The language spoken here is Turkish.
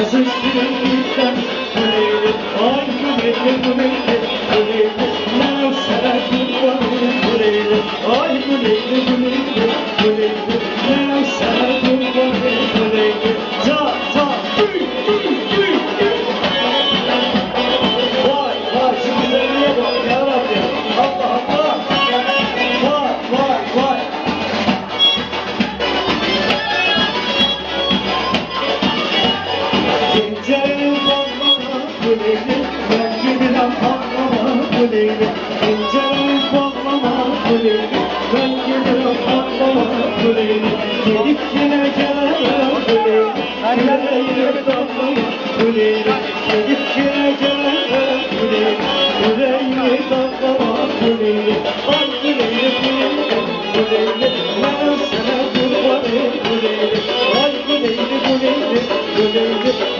Kızım gülümden Kuleyli Ay kuleyli kuleyli kuleyli Ben gibilen ağlama kuleyli Gecenin bağlama kuleyli Ben gibilen ağlama kuleyli Gelip yine gelen kuleyli Yüreğine bağlama kuleyli Gelip yine gelen kuleyli Yüreğine bağlama kuleyli Ay kuleyli kuleyli kuleyli Ben sana kurbanım kuleyli Ay kuleyli kuleyli kuleyli